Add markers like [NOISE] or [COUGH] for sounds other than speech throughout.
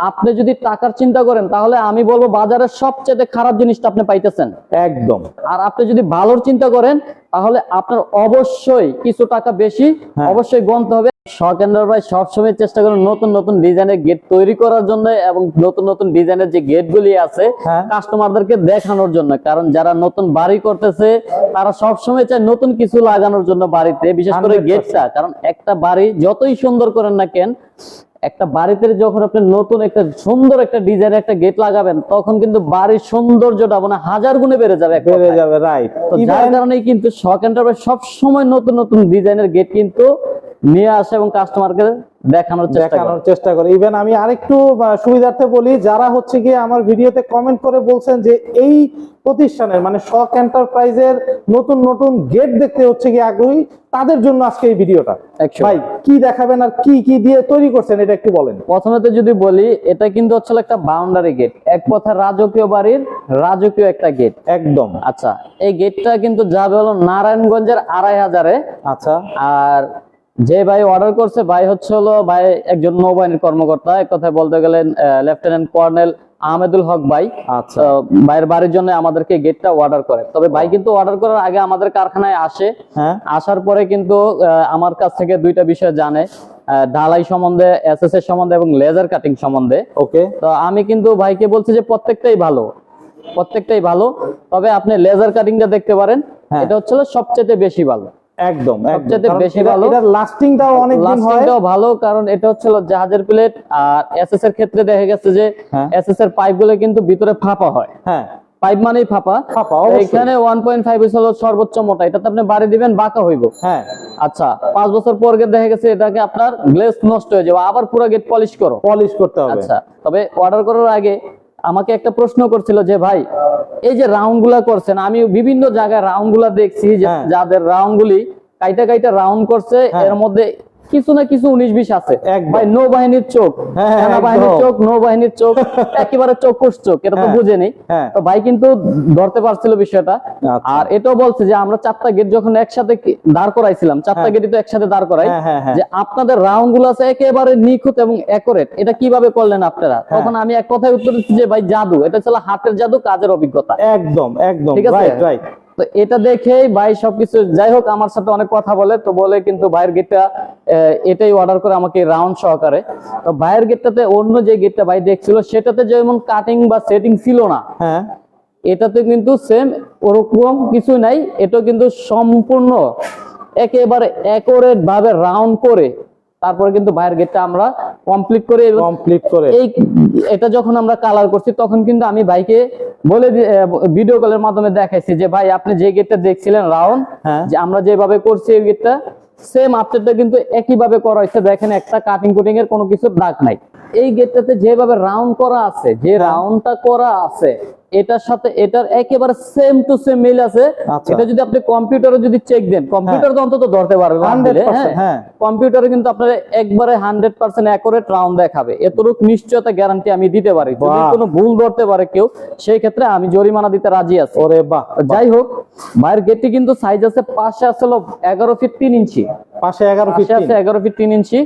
আপনি যদি টাকার চিন্তা করেন তাহলে আমি বলব বাজারের সবচেয়ে খারাপ জিনিসটা আপনি পাইতেছেন। একদম। আর আপনি যদি ভালোর চিন্তা করেন তাহলে আপনার অবশ্যই কিছু টাকা বেশি হ্যাঁ। অবশ্যই গণতে হবে। শখেন্দ্র ভাই সবসময় চেষ্টা করেন নতুন নতুন ডিজাইনের গেট তৈরি করার জন্য এবং নতুন নতুন ডিজাইনের যে গেট গুলি আছে হ্যাঁ। কাস্টমারদেরকে দেখানোর জন্য। কারণ যারা নতুন বাড়ি করতেছে তারা সবসময় চায় নতুন কিছু লাগানোর জন্য বাড়িতে বিশেষ করে 100% গেটটা। কারণ একটা বাড়ি যতই সুন্দর করেন না কেন একটা বাড়িতে যখন আপনি নতুন একটা সুন্দর একটা ডিজাইনের একটা গেট লাগাবেন তখন কিন্তু বাড়ির সৌন্দর্যটা মানে হাজার গুণে বেড়ে যাবে বেড়ে যাবে রাইট তো যার কারণে কিন্তু শখ এন্টারপ্রাইজ সব সময় নতুন নতুন ডিজাইনের গেট কিন্তু নিয়ে আসে এবং কাস্টমারকে দেখানোর দেখানোর চেষ্টা করে। ইভেন আমি আরেকটু সুবিধার্থে বলি যারা হচ্ছে গিয়ে আমার ভিডিওতে কমেন্ট করে বলছেন যে এই প্রতিষ্ঠানের মানে শক এন্টারপ্রাইজের নতুন নতুন গেট দেখতে হচ্ছে গিয়ে আগ্রহী তাদের জন্য আজকে এই ভিডিওটা। ভাই কি দেখাবেন আর কি কি দিয়ে তৈরি করছেন এটা একটু বলেন। প্রথমে তো যদি বলি এটা কিন্তু হচ্ছে একটা বাউন্ডারি গেট এক কথা রাজকীয় বাড়ির রাজকীয় একটা গেট একদম। আচ্ছা এই গেটটা কিন্তু যাবে হলো নারায়ণগঞ্জের আড়াই হাজারে। আচ্ছা। আর যে ভাই অর্ডার করছে ভাই হচ্ছে হলো ভাই একজন নৌবাহিনীর কর্মকর্তা। এক কথায় বলতে গেলেন লেফটেন্যান্ট কর্নেল আহমেদুল হক ভাই আচ্ছা। ভাইয়ের বাড়ির জন্য আমাদেরকে গেটটা অর্ডার করে। তবে ভাই কিন্তু অর্ডার করার আগে আমাদের কারখানায় আসে। হ্যাঁ। আসার পরে কিন্তু আমার কাছ থেকে দুইটা বিষয় জানে। ঢালাই সম্বন্ধে এসএস এর সম্বন্ধে এবং লেজার কাটিং সম্বন্ধে। ওকে। তো আমি কিন্তু ভাইকে বলছি যে প্রত্যেকটাই ভালো। প্রত্যেকটাই ভালো। তবে আপনি লেজার কাটিংটা দেখতে পারেন। হ্যাঁ। এটা হচ্ছে সবচেয়ে বেশি ভালো। একদম সবচেয়ে বেশি ভালো। এটা লাস্টিংটাও অনেক দিন হয়। লাস্টিংটাও ভালো কারণ এটা হচ্ছে জাহাজের প্লেট আর এসএস এর ক্ষেত্রে দেখা গেছে যে হ্যাঁ। এসএস এর পাইপগুলো কিন্তু ভিতরে ফাঁপা হয়। হ্যাঁ। পাইপ মানেই ফাঁপা। এখানে ওয়ান পয়েন্ট ফাইভ হলো সর্বোচ্চ মোটা। এটাতে আপনি বাড়ি দিবেন বাঁকা হইব। হ্যাঁ। আচ্ছা পাঁচ বছর পর দেখা গেছে এটাকে আপনার গ্লেস নষ্ট হয়ে যাবে। আবার পুরো গেট পলিশ করো। পলিশ করতে হবে। আচ্ছা তবে অর্ডার করার আগে আমাকে একটা প্রশ্ন করছিল যে ভাই এই যে রাউন্ডগুলা করছেন আমি বিভিন্ন জায়গায় রাউন্ডগুলা দেখছি হ্যাঁ। যাদের রাউন্ড গুলি কাইটা কাইটা রাউন্ড করছে হ্যাঁ। এর মধ্যে কিছু না কিছু উনিশ বিশ আছে। ভাই নৌবাহিনীর চোখ হ্যাঁ, হ্যাঁ, সেনাবাহিনীর চোখ নৌবাহিনীর চোখ [LAUGHS] একেবারে চোখুস চোখ এটা তো হ্যাঁ, বুঝেনি। হ্যাঁ। তো ভাই কিন্তু ধরতে পারছিল বিষয়টা। আচ্ছা। আর এটাও বলছে যে আমরা চারটা গেট যখন একসাথে দাঁড় করাইছিলাম চারটা। গেটই তো একসাথে দাঁড় করাই। যে আপনাদের রাউন্ডগুলো আছে একেবারে নিখুঁত এবং অ্যাকোরেট এটা কীভাবে করলেন আপনারা। তখন আমি এক কথায় উত্তর দিচ্ছি যে ভাই জাদু এটা ছিল হাতের জাদু কাজের অভিজ্ঞতা। একদম একদম। ঠিক আছে? রাইট তো এটা দেখেই ভাই সবকিছু যাই হোক আমার সাথে অনেক কথা বলে তো বলে কিন্তু ভাইয়ের গেটটা এটাই অর্ডার করে আমাকে রাউন্ড সহকারে। তো ভাইয়ের গেটটাতে অন্য যে গেটটা ভাই দেখছিল সেটাতে যেমন কাটিং বা সেটিং ছিল না হ্যাঁ। এটাতে কিন্তু সেম ওরকম কিছু নাই এটা কিন্তু সম্পূর্ণ একেবারে অ্যাকোরেট ভাবে রাউন্ড করে তারপরে কিন্তু ভাইয়ের গেটটা আমরা কমপ্লিট করে কমপ্লিট করে। এই এটা যখন আমরা কালার করছি তখন কিন্তু আমি ভাইকে বলে ভিডিও কলের মাধ্যমে দেখাইছি যে ভাই আপনি যে গেটটা দেখছিলেন রাউন্ড হ্যাঁ। যে আমরা যেভাবে করছি এই গেটটা সেম আপডেটটা কিন্তু একইভাবে করা হয়েছে দেখেন একটা কাটিং কুটিং এর কোনো কিছু দাগ নাই এই গেটটাতে যেভাবে রাউন্ড করা আছে যে হ্যাঁ। রাউন্ডটা করা আছে এটার সাথে এটার একেবারে সেম টু সেম মিল আছে। আচ্ছা। এটা যদি আপনি কম্পিউটারে যদি চেক দেন কম্পিউটার তো অন্তত ধরতে পারবে না 100% দিলে, হ্যাঁ। কম্পিউটারে কিন্তু আপনার একবারে হান্ড্রেড পার্সেন্ট অ্যাকোরেট রাউন্ড দেখাবে। এতটুকু নিশ্চয়তা গ্যারান্টি আমি দিতে পারি। যদি কোনো ভুল ধরতে পারে কেউ সেই ক্ষেত্রে আমি জরিমানা দিতে রাজি আছি। ওরে বাহ যাই হোক ভাইয়ের গেটটি কিন্তু সাইজ আছে পাশে আসলো এগারো ফিট তিন ইঞ্চি পাশে এগারো ফিট আছে এগারো ফিট তিন ইঞ্চি.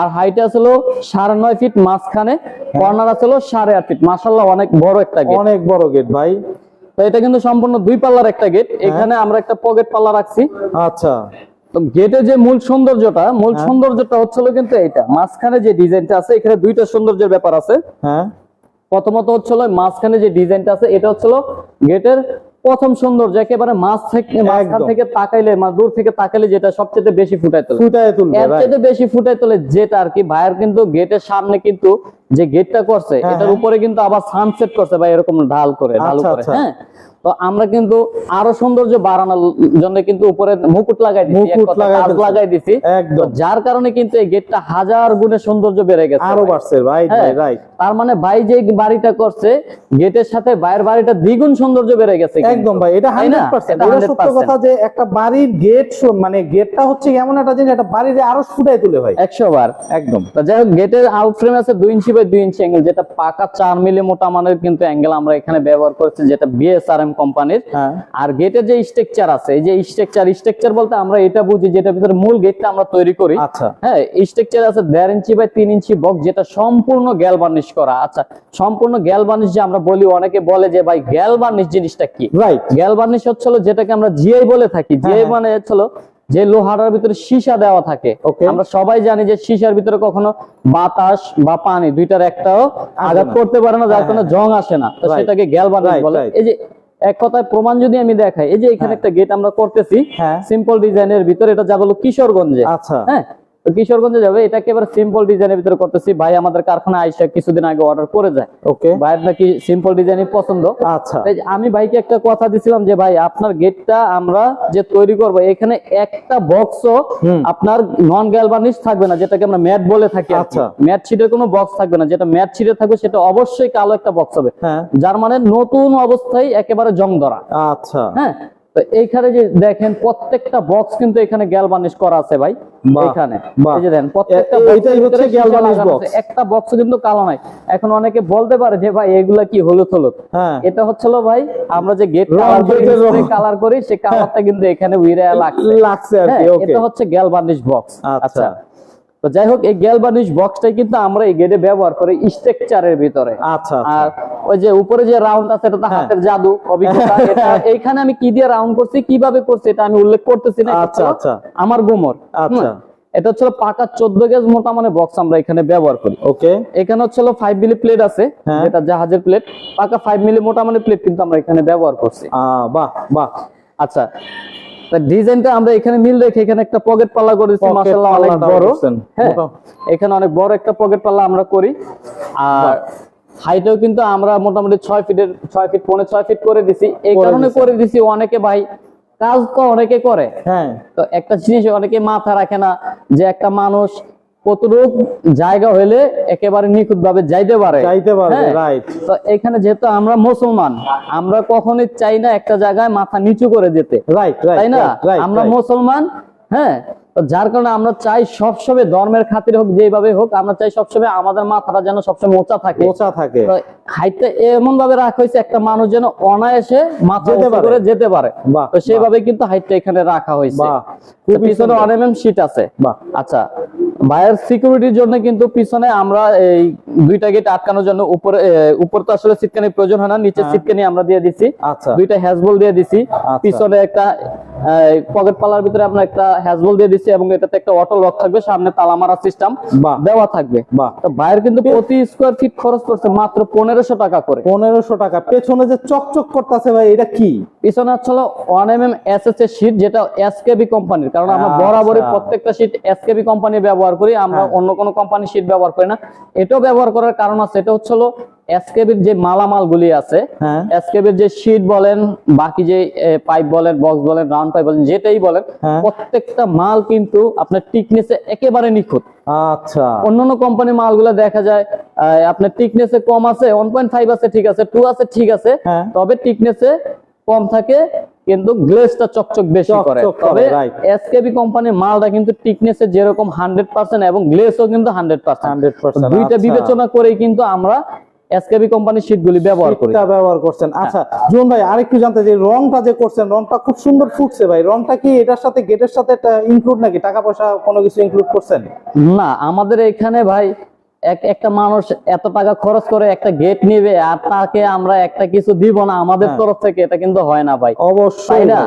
আর হাইট আসলো সাড়ে নয় ফিট মাঝখানে। কর্নার আসলো সাড়ে আট ফিট মাসাল্লাহ অনেক বড় একটা গেট অনেক বড় গেট ভাই। তো এটা কিন্তু সম্পূর্ণ দুই পাল্লার একটা গেট এখানে আমরা একটা পকেট পাল্লা রাখছি। আচ্ছা। তো গেটের যে মূল সৌন্দর্যটা মূল হ্যাঁ। সৌন্দর্যটা হচ্ছিল কিন্তু এটা। মাঝখানে যে ডিজাইনটা আছে এখানে দুইটা সৌন্দর্যের ব্যাপার আছে। হ্যাঁ। প্রথমত হচ্ছিল মাঝখানে যে ডিজাইনটা আছে এটা হচ্ছিল গেটের প্রথম সৌন্দর্য একেবারে মাছ থেকে মাঝখান থেকে তাকাইলে দূর থেকে তাকাইলে যেটা সবচেয়ে বেশি ফুটায় তোলে। ফুটায় তোলে বেশি ফুটায় তোলে যেটা আর কি। ভাইয়ের কিন্তু গেটের সামনে কিন্তু যে গেটটা করছে হ্যাঁ, এটার হ্যাঁ। উপরে কিন্তু আবার সানসেট করছে ভাই এরকম ঢাল করে ঢালু আচ্ছা, করে আচ্ছা। হ্যাঁ? তো আমরা কিন্তু আরও সৌন্দর্য বাড়ানোর জন্য কিন্তু উপরে মুকুট লাগাই দিছি মুকুট লাগাই দিছি। যার কারণে কিন্তু এই গেটটা হাজার গুণে সৌন্দর্য বেড়ে গেছে আরও বাড়ছে রাইট হ্যাঁ, ভাই রাইট তার মানে ভাই যে বাড়িটা করছে গেটের সাথে বাইরের বাড়িটা দ্বিগুণ সৌন্দর্য বেড়ে গেছে একদম ভাই এটা তাই হান্ড্রেড না? পার্সেন্ট এটা এটা সত্য কথা যে একটা বাড়ির গেট মানে গেটটা হচ্ছে এমন একটা জিনিস একটা বাড়ির আরও ফুটাই তুলে ভাই। একশো বার। একদম। তো যাই হোক গেটের আউট ফ্রেম আছে দুই ইঞ্চি বাই দুই ইঞ্চি অ্যাঙ্গেল যেটা পাকা চার মিলি মোটা মানের কিন্তু অ্যাঙ্গেল আমরা এখানে ব্যবহার করছি যেটা বিএসআরএম কোম্পানির হ্যাঁ। আর গেটের যে স্ট্রাকচার আছে এই যে স্ট্রাকচার স্ট্রাকচার বলতে আমরা এটা বুঝি যেটা ভিতরে মূল গেটটা আমরা তৈরি করি। আচ্ছা। হ্যাঁ স্ট্রাকচার আছে দেড় ইঞ্চি বাই তিন ইঞ্চি বক্স যেটা সম্পূর্ণ গ্যাল বার্নিশ করা। আচ্ছা সম্পূর্ণ গ্যাল বার্নিশ যে আমরা বলি অনেকে বলে যে ভাই গ্যাল বার্নিশ জিনিসটা কি? রাইট গ্যাল বার্নিশ হচ্ছিল যেটাকে আমরা জিআই বলে থাকি। জিআই হ্যাঁ। মানে হচ্ছিল যে লোহাটার ভিতরে সীসা দেওয়া থাকে। আমরা সবাই জানি যে সীসার ভিতরে কখনো বাতাস বা পানি দুইটার একটাও আঘাত করতে পারে না যার কোনো কারণে জং আসে না। তো সেটাকে গ্যাল বার্নিশ বলে। এই যে এক কথায় প্রমাণ যদি আমি দেখাই এই যে এখানে হ্যাঁ। একটা গেট আমরা করতেছি হ্যাঁ। সিম্পল ডিজাইনের ভিতরে এটা যাব কিশোরগঞ্জে। আচ্ছা। হ্যাঁ তো কিশোরগঞ্জে যাবে এটা একেবারে সিম্পল ডিজাইনের ভিতরে করতেছি। ভাই আমাদের কারখানা আইসা কিছুদিন আগে অর্ডার করে যায়। ওকে ভাইয়ের নাকি সিম্পল ডিজাইনই পছন্দ। আচ্ছা। আমি ভাইকে একটা কথা দিছিলাম যে ভাই আপনার গেটটা আমরা যে তৈরি করব এখানে একটা বক্সও হুম। আপনার নন গ্যালভানিশ থাকবে না যেটাকে আমরা ম্যাট বলে থাকি আচ্ছা। ম্যাট শিটের কোনো বক্স থাকবে না যেটা ম্যাট শিটে থাকবে সেটা অবশ্যই কালো একটা বক্স হবে। হ্যাঁ। যার মানে নতুন অবস্থায় একেবারে জং ধরা। আচ্ছা। হ্যাঁ তো এইখানে যে দেখেন প্রত্যেকটা বক্স কিন্তু এখানে গ্যালভানিশ করা আছে ভাই এখানে এই যে দেখেন প্রত্যেকটা হচ্ছে। একটা বক্স কিন্তু কালো নাই। এখন অনেকে বলতে পারে যে ভাই এগুলা কি হলুদ হলুদ? হ্যাঁ। এটা হচ্ছিল ভাই আমরা যে গেট কালার করি। কালার সেই কালারটা কিন্তু এখানে উইরা লাগছে। লাগছে আর হ্যাঁ, কি ওকে এটা হচ্ছে গ্যালভানিশ বক্স আচ্ছা। আচ্ছা তো যাই হোক এই গ্যালভানিশ বক্সটাই কিন্তু আমরা এই গেটে ব্যবহার করি স্ট্রাকচারের ভিতরে। আচ্ছা আর ওই যে উপরে যে রাউন্ড আছে এটা তো হ্যাঁ। হাতের জাদু অভিজ্ঞতা। [LAUGHS] এটা এইখানে আমি কি দিয়ে রাউন্ড করছি কীভাবে করছি এটা আমি উল্লেখ করতেছি না আচ্ছা, আচ্ছা। আমার গুমর। আচ্ছা। এটা হচ্ছে পাকা চোদ্দ গেজ মোটা মানে বক্স আমরা এখানে ব্যবহার করি। ওকে। এখানে হচ্ছে ফাইভ মিলি প্লেট আছে হ্যাঁ। যেটা জাহাজের প্লেট পাকা ফাইভ মিলি মোটা মানে প্লেট কিন্তু আমরা এখানে ব্যবহার করছি। আহ বাহ বাহ। আচ্ছা ডিজাইনটা আমরা এখানে মিল রেখে এখানে একটা পকেট পাল্লা করেছি মাশাআল্লাহ অনেক বড়। হ্যাঁ এখানে অনেক বড় একটা পকেট পাল্লা আমরা করি। আর হাইটেও কিন্তু আমরা মোটামুটি ছয় ফিটের ছয় ফিট পৌনে ছয় ফিট করে দিছি। এই কারণে করে দিছি অনেকে ভাই কাজ তো অনেকে করে। হ্যাঁ। তো একটা জিনিস অনেকে মাথা রাখে না যে একটা মানুষ কতটুক জায়গা হইলে একেবারে নিখুঁত ভাবে যাইতে পারে হ্যাঁ। রাইট তো এখানে যেহেতু আমরা মুসলমান আমরা কখনোই চাই না একটা জায়গায় মাথা নিচু করে যেতে। রাইট তাই না? আমরা মুসলমান হ্যাঁ? যার কারণে আমরা চাই সবসময় ধর্মের খাতিরে হোক যেভাবে হোক আমরা চাই সবসময় আমাদের মাথাটা যেন সবসময় মোচা থাকে। মোচা থাকে। হাইটটা এমন ভাবে রাখা হয়েছে একটা মানুষ যেন অনায়াসে মাথা যেতে পারে। করে যেতে পারে। তো সেইভাবে কিন্তু হাইটটা এখানে রাখা হয়েছে। পিছনে। অনেক শীট আছে। বাহ। আচ্ছা ভাইয়ের সিকিউরিটির জন্য কিন্তু পিছনে আমরা এই দুইটা গেট আটকানোর জন্য উপরে উপর তো আসলে সিটকানি প্রয়োজন হয় না নিচে হ্যাঁ। সিটকানি আমরা দিয়ে দিছি। আচ্ছা। দুইটা হ্যাজবল দিয়ে দিছি। আচ্ছা। পিছনে একটা পকেট পাল্লার ভিতরে আমরা একটা হ্যাজবল দিয়ে দিছি এবং এটাতে একটা অটো লক থাকবে সামনে তালা মারা সিস্টেম দেওয়া থাকবে। তো ভাইয়ের কিন্তু প্রতি স্কোয়ার ফিট খরচ করছে মাত্র পনেরোশো টাকা করে। পনেরোশো টাকা। পেছনে যে চকচক করতেছে ভাই এটা কি? পিছনে হচ্ছে one M M S S এর শীট যেটা এসকেবি কোম্পানির কারণ আমরা আচ্ছা। বরাবরই প্রত্যেকটা শীট এসকেবি কোম্পানি ব্যবহার করি আমরা হ্যাঁ। অন্য কোনো কোম্পানি শীট ব্যবহার করি না এটাও ব্যবহার করার কারণ আছে এটা হচ্ছে এসকেবির যে মালামাল গুলি আছে হ্যাঁ এসকেবির যে শীট বলেন বাকি যে পাইপ বলেন বক্স বলেন রাউন্ড পাইপ বলেন যেটাই বলেন হ্যাঁ। প্রত্যেকটা মাল কিন্তু আপনার টিকনেসে একেবারে নিখুঁত আচ্ছা অন্যান্য কোম্পানির মালগুলো দেখা যায় আপনার টিকনেসে কম আছে ওয়ান পয়েন্ট ফাইভ আছে ঠিক আছে টু আছে ঠিক আছে। তবে টিকনেসে কম থাকে কিন্তু গ্লেজটা চকচক বেশি করে। তবে এসকেবি কোম্পানির মালটা কিন্তু টিকনেসে যেরকম হান্ড্রেড পার্সেন্ট এবং গ্লেজও কিন্তু হান্ড্রেড পার্সেন্ট হান্ড্রেড পার্সেন্ট দুইটা বিবেচনা করেই কিন্তু আমরা এসকেবি কোম্পানির শীট গুলি ব্যবহার করি। ব্যবহার করছেন। আচ্ছা জুন ভাই আরেকটু জানতে যে রংটা যে করছেন রংটা খুব সুন্দর ফুটছে ভাই। রংটা কি এটার সাথে গেটের সাথে ইনক্লুড নাকি? টাকা পয়সা কোনো কিছু ইনক্লুড করছেন? না আমাদের এখানে ভাই একটা মানুষ এত টাকা খরচ করে একটা গেট নিবে আর তাকে আমরা একটা কিছু দিব না আমাদের হ্যাঁ। তরফ থেকে এটা কিন্তু হয় না ভাই অবশ্যই না।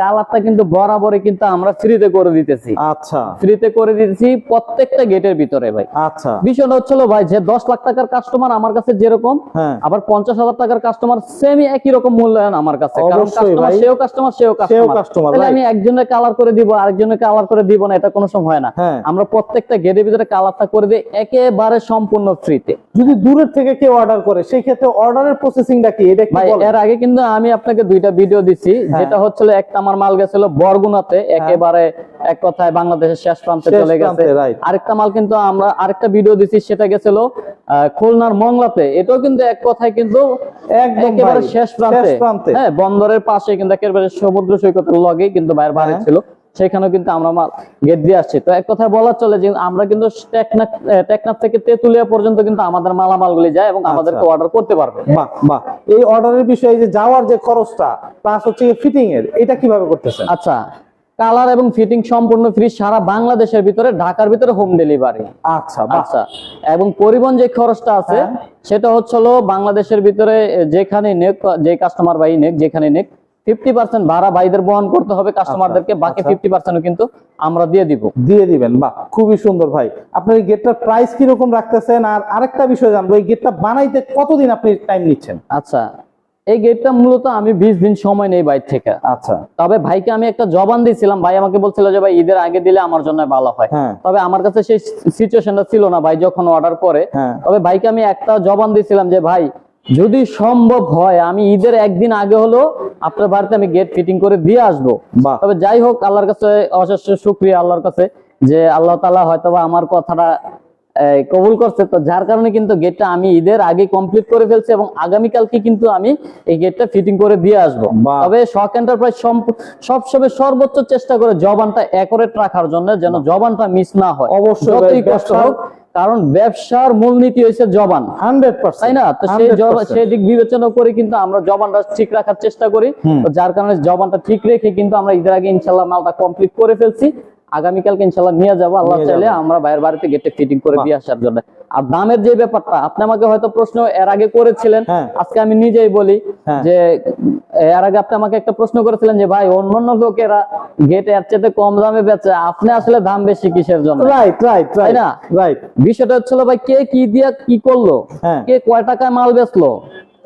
কালারটা কিন্তু বরাবরই কিন্তু আমরা ফ্রিতে করে দিতেছি। আচ্ছা। ফ্রিতে করে দিতেছি প্রত্যেকটা গেটের ভিতরে ভাই। আচ্ছা। বিষয়টা হচ্ছিল ভাই যে দশ লাখ টাকার কাস্টমার আমার কাছে যেরকম হ্যাঁ। আবার পঞ্চাশ হাজার টাকার কাস্টমার সেমই একই রকম মূল্যায়ন আমার কাছে। কারণ কাস্টমার সেও কাস্টমার সেও কাস্টমার. আমি একজনের কালার করে দিব আরেকজনের কালার করে দিব না এটা কোনো সময় হয় না। হ্যাঁ। আমরা প্রত্যেকটা গেটের ভিতরে কালারটা করে দিই একেবারে সম্পূর্ণ ফ্রিতে যদি দূরের থেকে কেউ অর্ডার করে সেই ক্ষেত্রে অর্ডারের প্রসেসিংটা কি? এটা ভাই এর আগে কিন্তু আমি আপনাকে দুইটা ভিডিও দিছি যেটা হচ্ছিল একটা আমার মাল গেছিল বরগুনাতে একেবারে এক কথায় বাংলাদেশের শেষ প্রান্তে চলে গেছে। আরেকটা মাল কিন্তু আমরা আরেকটা ভিডিও দিছি সেটা গেছিল খুলনার মংলাতে। এটাও কিন্তু এক কথায় কিন্তু একেবারে শেষ প্রান্তে। হ্যাঁ বন্দরের পাশে কিন্তু একেবারে সমুদ্র সৈকতের লগে কিন্তু বাইরের বাড়ি হ্যাঁ। ছিল সেখানেও কিন্তু আমরা মাল গেট দিয়ে আসছি। তো এক কথায় বলা চলে যে আমরা কিন্তু টেকনাফ টেকনাফ থেকে তেতুলিয়া পর্যন্ত কিন্তু আমাদের মালামালগুলি যায় এবং আমাদেরকে অর্ডার করতে পারবে। বাহ বাহ। এই অর্ডারের বিষয়ে যে যাওয়ার যে খরচটা প্লাস হচ্ছে ফিটিং এর এটা কীভাবে করতেছেন? আচ্ছা কালার এবং ফিটিং সম্পূর্ণ ফ্রি সারা বাংলাদেশের ভিতরে ঢাকার ভিতরে হোম ডেলিভারি আচ্ছা আচ্ছা এবং পরিবহন যে খরচটা আছে হ্যাঁ। সেটা হচ্ছে বাংলাদেশের ভিতরে যেখানে নেক যে কাস্টমার বাই নেক যেখানে নেক ফিফটি পার্সেন্ট ভাড়া ভাইদের বহন করতে হবে কাস্টমারদেরকে বাকি আচ্ছা। ফিফটি পার্সেন্ট কিন্তু আমরা দিয়ে দিব। দিয়ে দিবেন বাহ খুবই সুন্দর ভাই। আপনার এই গেটটার প্রাইস কীরকম রাখতেছেন? আর আরেকটা বিষয় জানব এই গেটটা বানাইতে কতদিন আপনি টাইম নিচ্ছেন? আচ্ছা এই গেটটা মূলত আমি বিশ দিন সময় নেই বাইর থেকে। আচ্ছা। তবে ভাইকে আমি একটা জবান দিয়েছিলাম ভাই আমাকে বলছিল যে ভাই ঈদের আগে দিলে আমার জন্য ভালো হয়। হ্যাঁ। তবে আমার কাছে সেই সিচুয়েশনটা ছিল না ভাই যখন অর্ডার করে। হ্যাঁ। তবে ভাইকে আমি একটা জবান দিয়েছিলাম যে ভাই যদি সম্ভব হয় আমি ঈদের একদিন আগে হলো আপনার বাড়িতে আমি গেট ফিটিং করে দিয়ে আসব। তবে যাই হোক আল্লাহর কাছে অশেষ শুক্রিয়া আল্লাহর কাছে যে আল্লাহ তালা হয়তো আমার কথাটা কবুল করছে। তো যার কারণে কিন্তু গেটটা আমি ঈদের আগে কমপ্লিট করে ফেলছি এবং আগামীকালকে কিন্তু আমি এই গেটটা ফিটিং করে দিয়ে আসব। তবে শখ এন্টারপ্রাইজ সবসময় সর্বোচ্চ চেষ্টা করে জবানটা একরেট রাখার জন্য যেন জবানটা মিস না হয়। অবশ্যই কষ্ট হোক কারণ ব্যবসার মূলনীতি হয়েছে জবান। হান্ড্রেড তাই না? তো সেই সেই দিক বিবেচনা করে কিন্তু আমরা জবানটা ঠিক রাখার চেষ্টা করি। তো যার কারণে জবানটা ঠিক রেখে কিন্তু আমরা ঈদের আগে ইনশাল্লাহ মালটা কমপ্লিট করে ফেলছি। আগামীকালকে ইনশাল্লাহ নিয়ে যাব। আল্লাহ চাইলে আমরা বাইরের বাড়িতে গেটে ফিটিং করে দিয়ে আসার জন্য। আর দামের যে ব্যাপারটা আপনি আমাকে হয়তো প্রশ্ন এর আগে করেছিলেন হ্যাঁ। আজকে আমি নিজেই বলি হ্যাঁ। যে এর আগে আপনি আমাকে একটা প্রশ্ন করেছিলেন যে ভাই অন্যান্য লোকেরা গেটের চেয়ে কম দামে বেচে আপনি আসলে দাম বেশি কিসের জন্য? রাইট রাইট তাই না? রাইট বিষয়টা হচ্ছিল ভাই কে কি দিয়া কি করল? হ্যাঁ। কে কয় টাকায় মাল বেচলো?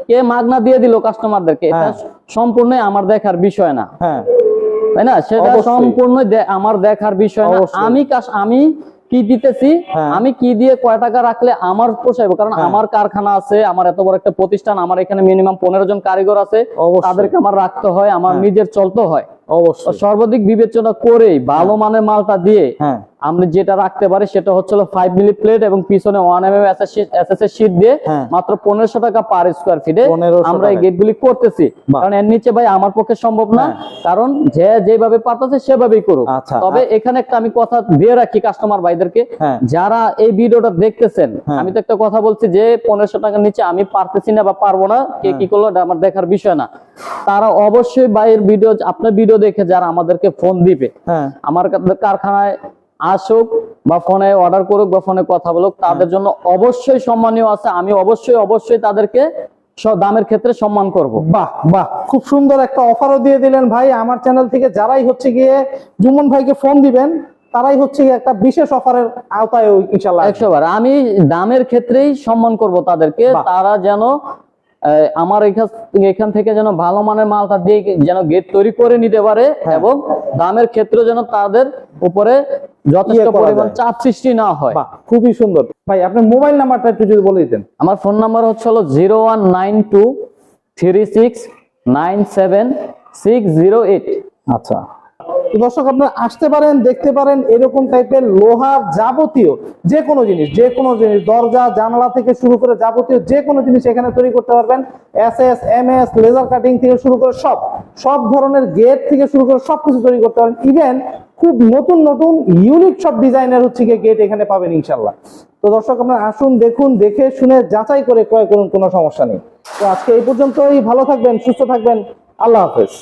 কে মাগনা দিয়ে দিল কাস্টমারদেরকে এটা। সম্পূর্ণই আমার দেখার বিষয় না। হ্যাঁ। তাই না? সেটা সম্পূর্ণ আমার দেখার বিষয় না। আমি আমি কি দিতেছি? হ্যাঁ। আমি কি দিয়ে কয় টাকা রাখলে আমার পোষাইব? কারণ হ্যাঁ। আমার কারখানা আছে আমার এত বড় একটা প্রতিষ্ঠান আমার এখানে মিনিমাম পনেরো জন কারিগর আছে। তাদেরকে আমার রাখতে হয় আমার হ্যাঁ। নিজের চলতে হয়। সর্বাধিক বিবেচনা করে ভালো মানের মালটা দিয়ে আমরা যেটা রাখতে পারি সেটা হচ্ছে ফাইভ মিলি প্লেট এবং পিছনে one M M S S sheet দিয়ে হ্যাঁ। মাত্র পনেরোশো টাকা পার স্কোয়ার ফিটে আমরা এই গেট গুলি করতেছি কারণ এর নিচে ভাই আমার পক্ষে সম্ভব না হ্যাঁ। কারণ যে যেভাবে পাঠাচ্ছে সেভাবেই করুক আচ্ছা, তবে এখানে একটা আমি কথা দিয়ে রাখি কাস্টমার ভাইদেরকে হ্যাঁ। যারা এই ভিডিওটা দেখতেছেন। আমি তো একটা কথা বলছি যে পনেরোশো টাকার নিচে আমি পারতেছি না বা পারব না কে। কি করল আমার দেখার বিষয় না তারা অবশ্যই ভাইয়ের ভিডিও আপনার ভিডিও দেখে যারা আমাদেরকে ফোন দিবে আমার কারখানায় আসুক বা ফোনে অর্ডার করুক বা ফোনে কথা বলুক তাদের জন্য অবশ্যই সম্মানীয় আছে। আমি অবশ্যই অবশ্যই তাদেরকে দামের ক্ষেত্রে সম্মান করব। বাহ বাহ খুব সুন্দর একটা অফারও দিয়ে দিলেন ভাই। আমার চ্যানেল থেকে যারাই হচ্ছে গিয়ে জুমন ভাইকে ফোন দিবেন তারাই হচ্ছে একটা বিশেষ অফারের আওতায় ইনশাল্লাহ একশো বার আমি দামের ক্ষেত্রেই সম্মান করব তাদেরকে। তারা যেন আমার এখান- এখান থেকে যেন ভালো মানের মালটা দিয়ে যেন গেট তৈরি করে নিতে পারে হ্যাঁ। এবং দামের ক্ষেত্রে যেন তাদের উপরে যথেষ্ট ইয়ে পরিমাণ চাপ সৃষ্টি না হয়। খুবই সুন্দর। ভাই আপনার মোবাইল নাম্বারটা একটু যদি বলে দিতেন। আমার ফোন নাম্বার হচ্ছে হলো zero one nine two three six nine seven six zero eight. আচ্ছা। দর্শক, আপনারা আসতে পারেন, দেখতে পারেন এরকম টাইপের লোহার যাবতীয় যে কোনো জিনিস যে কোনো জিনিস, দরজা, জানালা থেকে শুরু করে যাবতীয় যে কোনো জিনিস এখানে তৈরি করতে পারবেন। S S M S laser cutting থেকে শুরু করে সব সব ধরনের গেট থেকে শুরু করে সব কিছু তৈরি করতে পারেন ইভেন খুব নতুন নতুন ইউনিক সব ডিজাইনের হচ্ছে গিয়ে গেট এখানে পাবেন ইনশাল্লাহ তো দর্শক, আপনারা আসুন, দেখুন, দেখে শুনে যাচাই করে ক্রয় করুন, কোনো সমস্যা নেই। তো আজকে এই পর্যন্তই, ভালো থাকবেন, সুস্থ থাকবেন, আল্লাহ হাফেজ।